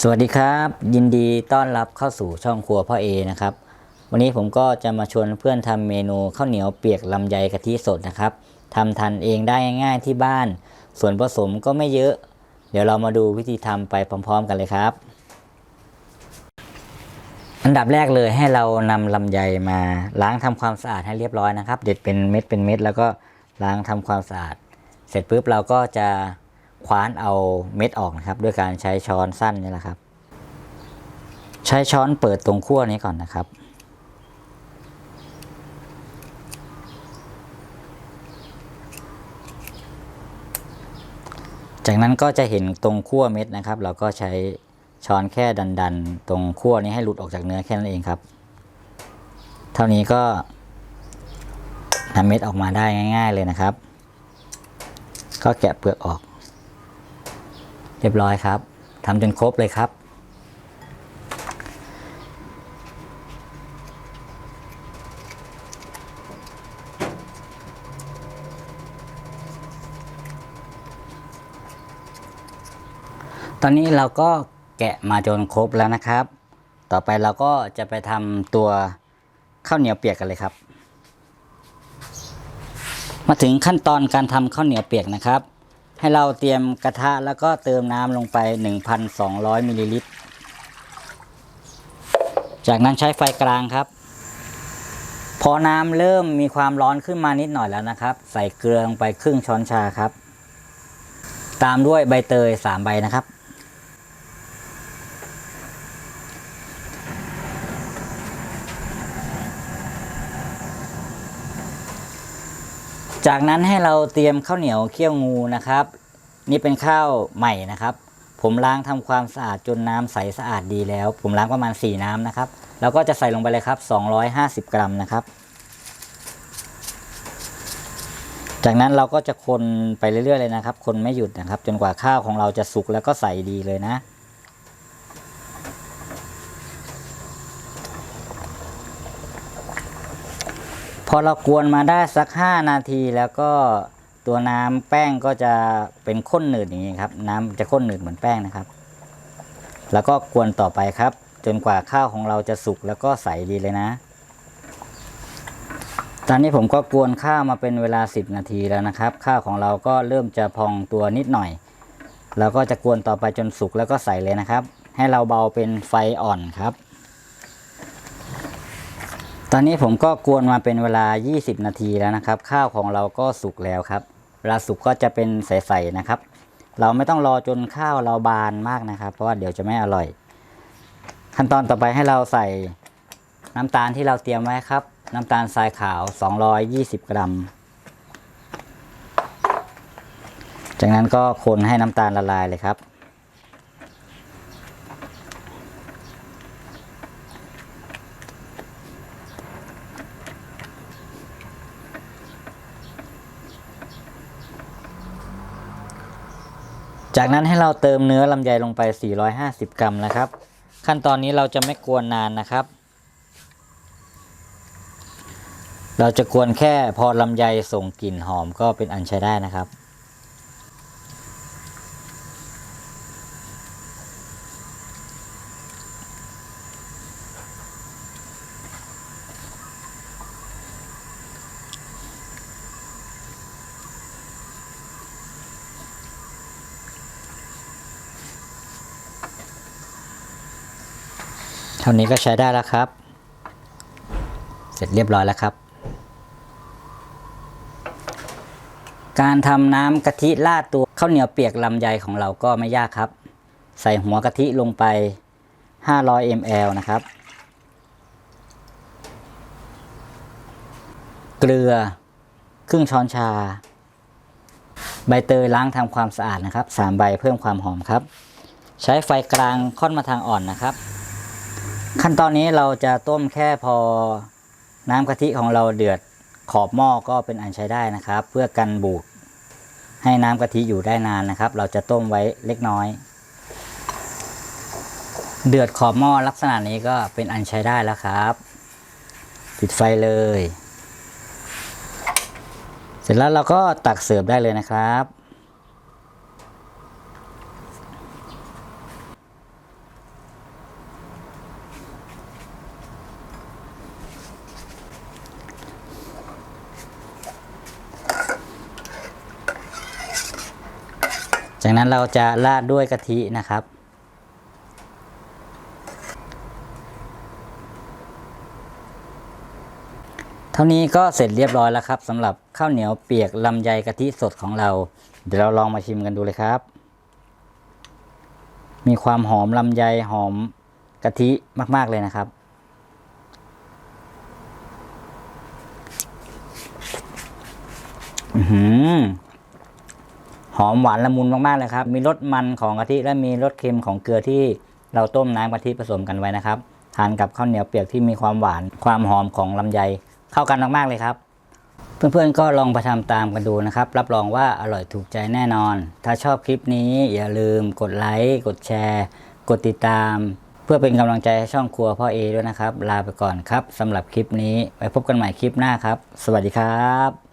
สวัสดีครับ ยินดีต้อนรับเข้าสู่ช่องครัวพ่อเอนะครับ วันนี้ผมก็จะมาชวนเพื่อนทำเมนูข้าวเหนียวเปียกลำไยกะทิสดนะครับทำทันเองได้ง่ายๆที่บ้าน ส่วนผสมก็ไม่เยอะ เดี๋ยวเรามาดูวิธีทำไปพร้อม ๆ กันเลยครับ อันดับแรกเลยให้เรานำลำไยมาล้างทำความสะอาดให้เรียบร้อยนะครับ เด็ดเป็นเม็ดเป็นเม็ด แล้วก็ล้างทำความสะอาด เสร็จปุ๊บเราก็จะ คว้านเอาเม็ดออกนะครับ ด้วยการใช้ช้อนสั้นนี่แหละครับ ใช้ช้อนเปิดตรงขั้วนี้ก่อนนะครับ จากนั้นก็จะเห็นตรงขั้วเม็ดนะครับ เราก็ใช้ช้อนแค่ดันๆ ตรงขั้วนี้ให้หลุดออกจากเนื้อแค่นั้นเองครับ เท่านี้ก็นำเม็ดออกมาได้ง่าย ๆเลยนะครับ ก็แกะเปลือกออก รียบร้อยครับทำจนครบเลยครับ ตอนนี้เราก็แกะมาจนครบแล้วนะครับ ต่อไปเราก็จะไปทำตัวข้าวเหนียวเปียกกันเลยครับ มาถึงขั้นตอนการทำข้าวเหนียวเปียกนะครับ ให้เราเตรียมกระทะแล้วก็เติมน้ำลงไป 1,200มิลลิลิตร จากนั้นใช้ไฟกลางครับ พอน้ำเริ่มมีความร้อนขึ้นมานิดหน่อยแล้วนะครับ ใส่เกลือลงไปครึ่งช้อนชาครับ ตามด้วยใบเตย 3 ใบนะครับ จากนั้นให้เราเตรียมข้าวเหนียวเคี่ยวงูนะครับ นี่เป็นข้าวใหม่นะครับ ผมล้างทำความสะอาดจนน้ำใสสะอาดดีแล้ว ผมล้างประมาณ 4 น้ำนะครับ แล้วก็จะใส่ลงไปเลยครับ 250 กรัมนะครับ จากนั้นเราก็จะคนไปเรื่อยๆเลยนะครับ คนไม่หยุดนะครับ จนกว่าข้าวของเราจะสุกแล้วก็ใสดีเลยนะ อเรากวนมาได้สัก 5 นาทีแล้วก็ตัวน้ำแป้งก็จะเป็นข้นหนืดอย่างนี้ครับ น้ำจะข้นหนืดเหมือนแป้งนะครับ แล้วก็กวนต่อไปครับ จนกว่าข้าวของเราจะสุกแล้วก็ใสดีเลยนะ ตอนนี้ผมก็กวนข้าวมาเป็นเวลา 10 นาทีแล้วนะครับ ข้าวของเราก็เริ่มจะพองตัวนิดหน่อยเราก็จะกวนต่อไปจนสุกแล้วก็ใส่เลยนะครับ ให้เราเบาเป็นไฟอ่อนครับ ตอนนี้ผมก็กวนมาเป็นเวลา 20 นาทีแล้วนะครับ ข้าวของเราก็สุกแล้วครับเวลาสุกก็จะเป็นใสๆนะครับ เราไม่ต้องรอจนข้าวเราบานมากนะครับ เพราะว่าเดี๋ยวจะไม่อร่อย ขั้นตอนต่อไปให้เราใส่น้ำตาลที่เราเตรียมไว้ครับ น้ำตาลทรายขาว 220 กรัม จากนั้นก็คนให้น้ำตาลละลายเลยครับ จากนั้นให้เราเติมเนื้อลำไยลงไป 450 กรัมนะครับ ขั้นตอนนี้เราจะไม่กวนนานนะครับ เราจะกวนแค่พอลำไยส่งกลิ่นหอมก็เป็นอันใช้ได้นะครับ ท่านี้ก็ใช้ได้แล้วครับ เสร็จเรียบร้อยแล้วครับ การทำน้ำกะทิราดตัวข้าวเหนียวเปียกลำไยของเราก็ไม่ยากครับ ใส่หัวกะทิลงไป 500 ml นะครับ เกลือครึ่งช้อนชา ใบเตยล้างทำความสะอาดนะครับ 3 ใบเพิ่มความหอมครับ ใช้ไฟกลางค่อนมาทางอ่อนนะครับ ขั้นตอนนี้เราจะต้มแค่พอน้ำกะทิของเราเดือดขอบหม้อก็เป็นอันใช้ได้นะครับ เพื่อกันบูดให้น้ำกะทิอยู่ได้นานนะครับ เราจะต้มไว้เล็กน้อย เดือดขอบหม้อลักษณะนี้ก็เป็นอันใช้ได้แล้วครับ ปิดไฟเลย เสร็จแล้วเราก็ตักเสิร์ฟได้เลยนะครับ จากนั้นเราจะราดด้วยกะทินะครับ เท่านี้ก็เสร็จเรียบร้อยแล้วครับสำหรับข้าวเหนียวเปียกลำไยกะทิสดของเรา เดี๋ยวเราลองมาชิมกันดูเลยครับ มีความหอมลำไยหอมกะทิมากๆเลยนะครับอือหือ หอมหวานละมุนมากๆเลยครับ มีรสมันของกะทิและมีรสเค็มของเกลือที่เราต้มน้ำกะทิผสมกันไว้นะครับ ทานกับข้าวเหนียวเปียกที่มีความหวาน ความหอมของลำไยเข้ากันมากๆเลยครับ เพื่อนๆก็ลองไปทำตามกันดูนะครับ รับรองว่าอร่อยถูกใจแน่นอน ถ้าชอบคลิปนี้อย่าลืมกดไลค์กดแชร์ กดติดตาม เพื่อเป็นกำลังใจให้ช่องครัวพ่อเอด้วยนะครับ ลาไปก่อนครับสำหรับคลิปนี้ไว้พบกันใหม่คลิปหน้าครับ สวัสดีครับ